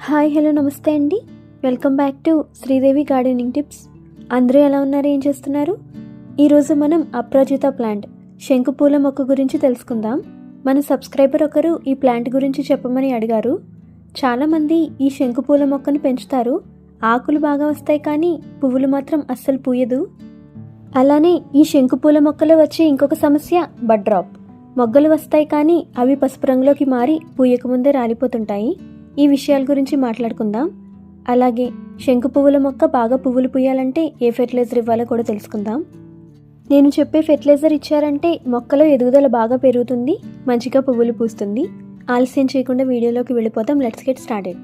Hi hello నమస్తే అండి. Welcome back to Sridevi gardening tips. అందరూ ఎలా ఉన్నారు? ఏం చేస్తున్నారు? ఈరోజు మనం అప్రాజిత ప్లాంట్ శంకుపూల మొక్క గురించి తెలుసుకుందాం. మన సబ్స్క్రైబర్ ఒకరు ఈ ప్లాంట్ గురించి చెప్పమని అడిగారు. చాలామంది ఈ శంకుపూల మొక్కను పెంచుతారు. ఆకులు బాగా వస్తాయి కానీ పువ్వులు మాత్రం అస్సలు పూయదు. అలానే ఈ శంకుపూల మొక్కలో వచ్చే ఇంకొక సమస్య బడ్ డ్రాప్ మొగ్గలు వస్తాయి కానీ అవి పసుపు రంగులోకి మారి పూయకముందే రాలిపోతుంటాయి. ఈ విషయాల గురించి మాట్లాడుకుందాం. అలాగే శంకు పువ్వుల మొక్క బాగా పువ్వులు పూయాలంటే ఏ ఫెర్టిలైజర్ ఇవ్వాలో కూడా తెలుసుకుందాం. నేను చెప్పే ఫెర్టిలైజర్ ఇచ్చారంటే మొక్కలో ఎదుగుదల బాగా పెరుగుతుంది మంచిగా పువ్వులు పూస్తుంది. ఆలస్యం చేయకుండా వీడియోలోకి వెళ్ళిపోతాం లెట్స్ గెట్ స్టార్టెడ్.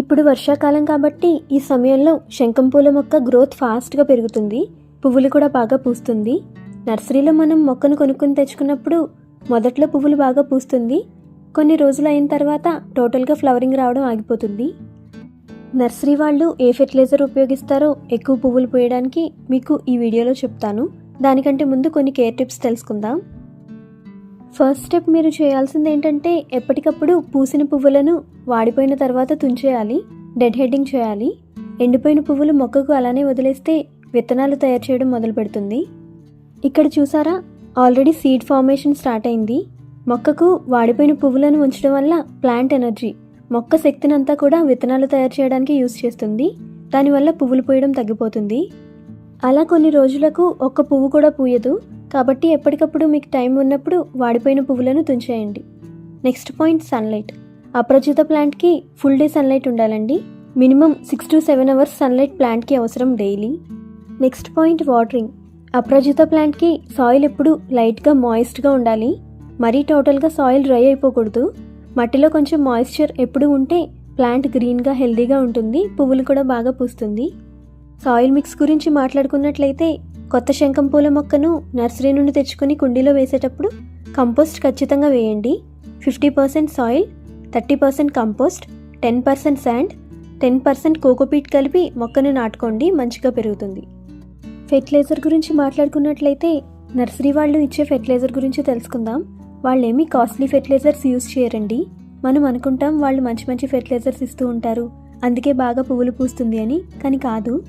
ఇప్పుడు వర్షాకాలం కాబట్టి ఈ సమయంలో శంఖం పూల మొక్క గ్రోత్ ఫాస్ట్గా పెరుగుతుంది పువ్వులు కూడా బాగా పూస్తుంది. నర్సరీలో మనం మొక్కను కొనుక్కొని తెచ్చుకున్నప్పుడు మొదట్లో పువ్వులు బాగా పూస్తుంది. కొన్ని రోజులు అయిన తర్వాత టోటల్గా ఫ్లవరింగ్ రావడం ఆగిపోతుంది. నర్సరీ వాళ్ళు ఏ ఫెర్టిలైజర్ ఉపయోగిస్తారో ఎక్కువ పువ్వులు పూయడానికి మీకు ఈ వీడియోలో చెప్తాను. దానికంటే ముందు కొన్ని కేర్ టిప్స్ తెలుసుకుందాం. ఫస్ట్ స్టెప్ మీరు చేయాల్సింది ఏంటంటే ఎప్పటికప్పుడు పూసిన పువ్వులను వాడిపోయిన తర్వాత తుంచేయాలి. డెడ్ హెడ్డింగ్ చేయాలి. ఎండిపోయిన పువ్వులు మొక్కకు అలానే వదిలేస్తే విత్తనాలు తయారు చేయడం మొదలు పెడుతుంది ఇక్కడ చూసారా? ఆల్రెడీ సీడ్ ఫార్మేషన్ స్టార్ట్ అయింది. మొక్కకు వాడిపోయిన పువ్వులను ఉంచడం వల్ల ప్లాంట్ ఎనర్జీ మొక్క శక్తినంతా కూడా విత్తనాలు తయారు చేయడానికి యూస్ చేస్తుంది. దానివల్ల పువ్వులు పూయడం తగ్గిపోతుంది. అలా కొన్ని రోజులకు ఒక్క పువ్వు కూడా పూయదు. కాబట్టి ఎప్పటికప్పుడు మీకు టైం ఉన్నప్పుడు వాడిపోయిన పువ్వులను తుంచేయండి. Next point sunlight. అప్రజిత ప్లాంట్కి ఫుల్ డే సన్లైట్ ఉండాలండి. Minimum six to seven hours sunlight ప్లాంట్కి అవసరం డైలీ. Next point watering. అప్రజిత ప్లాంట్కి సాయిల్ ఎప్పుడు లైట్గా మాయిస్ట్గా ఉండాలి. మరీ టోటల్గా సాయిల్ డ్రై అయిపోకూడదు. మట్టిలో కొంచెం మాయిశ్చర్ ఎప్పుడు ఉంటే ప్లాంట్ గ్రీన్గా హెల్దీగా ఉంటుంది. పువ్వులు కూడా బాగా పూస్తుంది. సాయిల్ మిక్స్ గురించి మాట్లాడుకున్నట్లయితే కొత్త శంఖం పూల మొక్కను నర్సరీ నుండి తెచ్చుకొని కుండీలో వేసేటప్పుడు కంపోస్ట్ ఖచ్చితంగా వేయండి. Fifty percent soil thirty percent compost ten percent sand ten percent cocopeat కలిపి మొక్కను నాటుకోండి. మంచిగా పెరుగుతుంది. ఫెర్టిలైజర్ గురించి మాట్లాడుకున్నట్లయితే నర్సరీ వాళ్ళు ఇచ్చే ఫెర్టిలైజర్ గురించి తెలుసుకుందాం. వాళ్ళు ఏమీ కాస్ట్లీ ఫెర్టిలైజర్స్ యూజ్ చేయరండి. మనం అనుకుంటాం వాళ్ళు మంచి మంచి ఫెర్టిలైజర్స్ ఇస్తూ ఉంటారు. అందుకే బాగా పువ్వులు పూస్తుంది అని కానీ కాదు.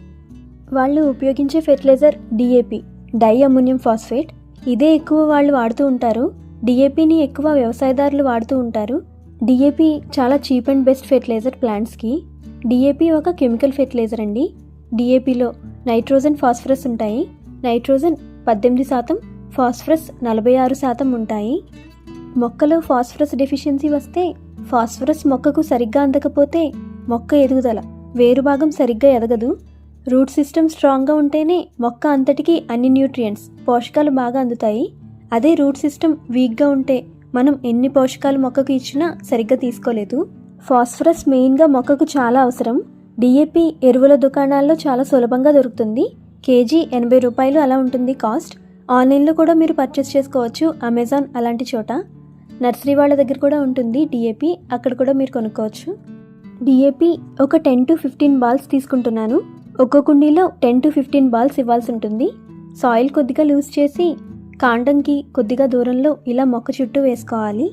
వాళ్ళు ఉపయోగించే fertiliser DAP di ammonium phosphate. ఇదే ఎక్కువ వాళ్ళు వాడుతూ ఉంటారు. డిఏపిని ఎక్కువ వ్యవసాయదారులు వాడుతూ ఉంటారు. డిఏపి చాలా చీప్ అండ్ బెస్ట్ ఫెర్టిలైజర్ ప్లాంట్స్కి. డిఏపి ఒక కెమికల్ ఫెర్టిలైజర్ అండి. డిఏపిలో నైట్రోజన్ ఫాస్ఫరస్ ఉంటాయి. నైట్రోజన్ పద్దెనిమిది శాతం ఫాస్ఫరస్ నలభై ఆరు శాతం ఉంటాయి. మొక్కలో ఫాస్ఫరస్ డెఫిషియన్సీ వస్తే ఫాస్ఫరస్ మొక్కకు సరిగ్గా అందకపోతే మొక్క ఎదుగుదల వేరు భాగం సరిగ్గా ఎదగదు. రూట్ సిస్టమ్ స్ట్రాంగ్గా ఉంటేనే మొక్క అంతటికీ అన్ని న్యూట్రియంట్స్ పోషకాలు బాగా అందుతాయి. అదే రూట్ సిస్టమ్ వీక్గా ఉంటే మనం ఎన్ని పోషకాలు మొక్కకు ఇచ్చినా సరిగ్గా తీసుకోలేదు. ఫాస్ఫరస్ మెయిన్గా మొక్కకు చాలా అవసరం. డిఏపి ఎరువుల దుకాణాల్లో చాలా సులభంగా దొరుకుతుంది. కేజీ ఎనభై రూపాయలు అలా ఉంటుంది కాస్ట్. ఆన్లైన్లో కూడా మీరు పర్చేస్ చేసుకోవచ్చు. అమెజాన్ అలాంటి చోట. నర్సరీ వాళ్ళ దగ్గర కూడా ఉంటుంది డిఏపి. అక్కడ కూడా మీరు కొనుక్కోవచ్చు. డిఏపి ఒక టెన్ టు ఫిఫ్టీన్ బాల్స్ తీసుకుంటున్నాను. ఒక్కో కుండీలో టెన్ టు ఫిఫ్టీన్ బాల్స్ ఇవ్వాల్సి ఉంటుంది. సాయిల్ కొద్దిగా లూజ్ చేసి కాండంకి కొద్దిగా దూరంలో ఇలా మొక్క చుట్టూ వేసుకోవాలి.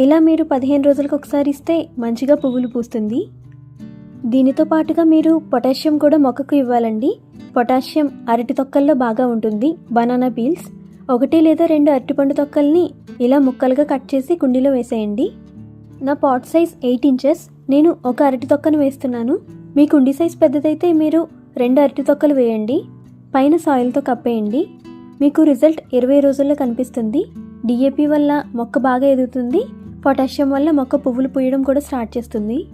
ఇలా మీరు పదిహేను రోజులకు ఒకసారి ఇస్తే మంచిగా పువ్వులు పూస్తుంది. దీనితో పాటుగా మీరు పొటాషియం కూడా మొక్కకు ఇవ్వాలండి. పొటాషియం అరటి తొక్కల్లో బాగా ఉంటుంది. బనానా పీల్స్ ఒకటి లేదా రెండు అరటిపండు తొక్కల్ని ఇలా ముక్కలుగా కట్ చేసి కుండీలో వేసేయండి. నా పాట్ సైజ్ ఎయిట్ ఇంచెస్. నేను ఒక అరటి తొక్కను వేస్తున్నాను. మీ కుండీ సైజ్ పెద్దదైతే మీరు రెండు అరటి తొక్కలు వేయండి. పైన సాయిల్తో కప్పేయండి. మీకు రిజల్ట్ ఇరవై రోజుల్లో కనిపిస్తుంది. డిఏపి వల్ల మొక్క బాగా ఎదుగుతుంది. పొటాషియం వల్ల మొక్క పువ్వులు పూయడం కూడా స్టార్ట్ చేస్తుంది.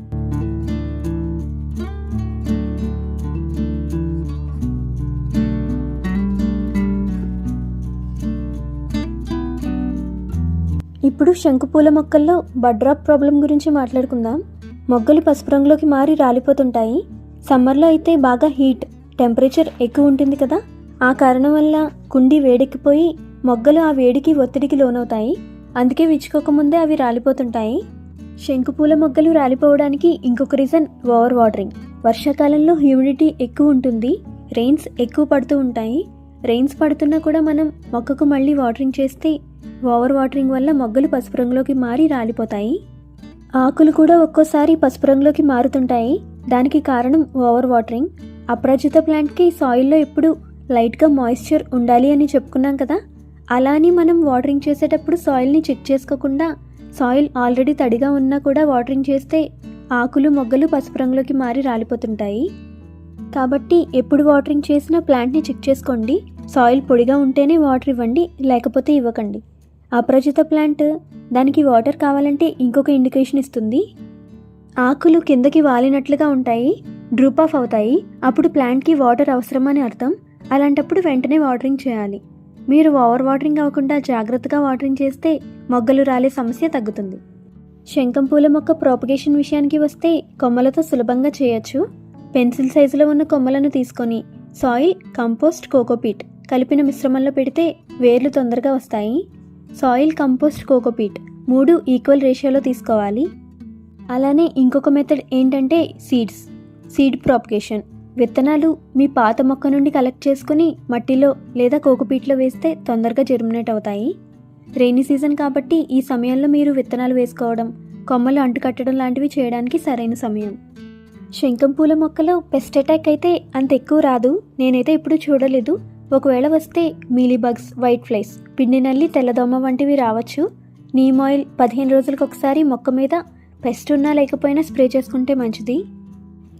ఇప్పుడు శంకుపూల మొక్కల్లో బడ్రాప్ ప్రాబ్లం గురించి మాట్లాడుకుందాం. మొగ్గలు పసుపు రంగులోకి మారి రాలిపోతుంటాయి. సమ్మర్లో అయితే బాగా హీట్ టెంపరేచర్ ఎక్కువ ఉంటుంది కదా. ఆ కారణం వల్ల కుండి వేడెక్కిపోయి మొగ్గలు ఆ వేడికి ఒత్తిడికి లోనవుతాయి. అందుకే విచ్చుకోకముందే అవి రాలిపోతుంటాయి. శంకుపూల మొగ్గలు రాలిపోవడానికి ఇంకొక రీజన్ ఓవర్ వాటరింగ్. వర్షాకాలంలో హ్యూమిడిటీ ఎక్కువ ఉంటుంది. రెయిన్స్ ఎక్కువ పడుతూ ఉంటాయి. రెయిన్స్ పడుతున్నా కూడా మనం మొక్కకు మళ్ళీ వాటరింగ్ చేస్తే ఓవర్ వాటరింగ్ వల్ల మొగ్గలు పసుపు రంగులోకి మారి రాలిపోతాయి. ఆకులు కూడా ఒక్కోసారి పసుపు రంగులోకి మారుతుంటాయి. దానికి కారణం ఓవర్ వాటరింగ్. అపరాజిత ప్లాంట్కి సాయిల్లో ఎప్పుడు లైట్గా మాయిశ్చర్ ఉండాలి అని చెప్పుకున్నాం కదా. అలా అని మనం వాటరింగ్ చేసేటప్పుడు సాయిల్ని చెక్ చేసుకోకుండా సాయిల్ ఆల్రెడీ తడిగా ఉన్నా కూడా వాటరింగ్ చేస్తే ఆకులు మొగ్గలు పసుపు రంగులోకి మారి రాలిపోతుంటాయి. కాబట్టి ఎప్పుడు వాటరింగ్ చేసినా ప్లాంట్ని చెక్ చేసుకోండి. సాయిల్ పొడిగా ఉంటేనే వాటర్ ఇవ్వండి లేకపోతే ఇవ్వకండి. అప్రజిత ప్లాంట్ దానికి వాటర్ కావాలంటే ఇంకొక ఇండికేషన్ ఇస్తుంది. ఆకులు కిందకి వాలినట్లుగా ఉంటాయి డ్రూప్ ఆఫ్ అవుతాయి. అప్పుడు ప్లాంట్కి వాటర్ అవసరమని అర్థం. అలాంటప్పుడు వెంటనే వాటరింగ్ చేయాలి. మీరు ఓవర్ వాటరింగ్ అవ్వకుండా జాగ్రత్తగా వాటరింగ్ చేస్తే మొగ్గలు రాలే సమస్య తగ్గుతుంది. శంఖం పూల మొక్క ప్రోపగేషన్ విషయానికి వస్తే కొమ్మలతో సులభంగా చేయొచ్చు. పెన్సిల్ సైజులో ఉన్న కొమ్మలను తీసుకొని సాయిల్ కంపోస్ట్ కోకోపీట్ కలిపిన మిశ్రమంలో పెడితే వేర్లు తొందరగా వస్తాయి. సాయిల్ కంపోస్ట్ కోకోపీట్ మూడు ఈక్వల్ రేషియోలో తీసుకోవాలి. అలానే ఇంకొక మెథడ్ ఏంటంటే సీడ్స్ సీడ్ ప్రాపగేషన్. విత్తనాలు మీ పాత మొక్క నుండి కలెక్ట్ చేసుకుని మట్టిలో లేదా కోకోపీట్లో వేస్తే తొందరగా జెర్మినేట్ అవుతాయి. రెయినీ సీజన్ కాబట్టి ఈ సమయంలో మీరు విత్తనాలు వేసుకోవడం కొమ్మలు అంటుకట్టడం లాంటివి చేయడానికి సరైన సమయం. శంఖం పూల మొక్కలో పెస్ట్ అటాక్ అయితే అంత ఎక్కువ రాదు. నేనైతే ఇప్పుడు చూడలేదు. ఒకవేళ వస్తే మీలీబగ్స్ వైట్ ఫ్లైస్ పిండి నల్లి తెల్లదోమ వంటివి రావచ్చు. నీమ్ ఆయిల్ పదిహేను రోజులకు ఒకసారి మొక్క మీద పెస్ట్ ఉన్నా లేకపోయినా స్ప్రే చేసుకుంటే మంచిది.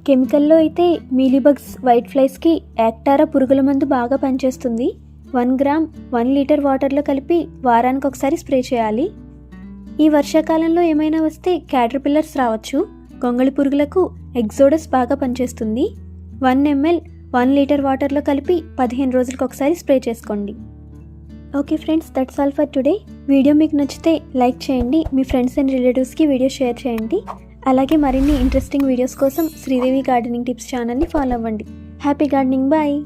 కెమికల్లో అయితే మీలీబగ్స్ వైట్ ఫ్లైస్కి యాక్టారా పురుగుల మందు బాగా పనిచేస్తుంది. వన్ గ్రామ్ వన్ లీటర్ వాటర్లో కలిపి వారానికి ఒకసారి స్ప్రే చేయాలి. ఈ వర్షాకాలంలో ఏమైనా వస్తే క్యాటర్పిల్లర్స్ రావచ్చు. గొంగళి పురుగులకు ఎగ్జోడస్ బాగా పనిచేస్తుంది. వన్ ఎంఎల్ వన్ లీటర్ వాటర్లో కలిపి పదిహేను రోజులకు ఒకసారి స్ప్రే చేసుకోండి. Okay friends that's all for today video మీకు నచ్చితే లైక్ చేయండి. మీ ఫ్రెండ్స్ అండ్ రిలేటివ్స్కి వీడియో షేర్ చేయండి. అలాగే మరిన్ని ఇంట్రెస్టింగ్ వీడియోస్ కోసం శ్రీదేవి గార్డెనింగ్ టిప్స్ ఛానల్ని ఫాలో అవ్వండి. Happy gardening bye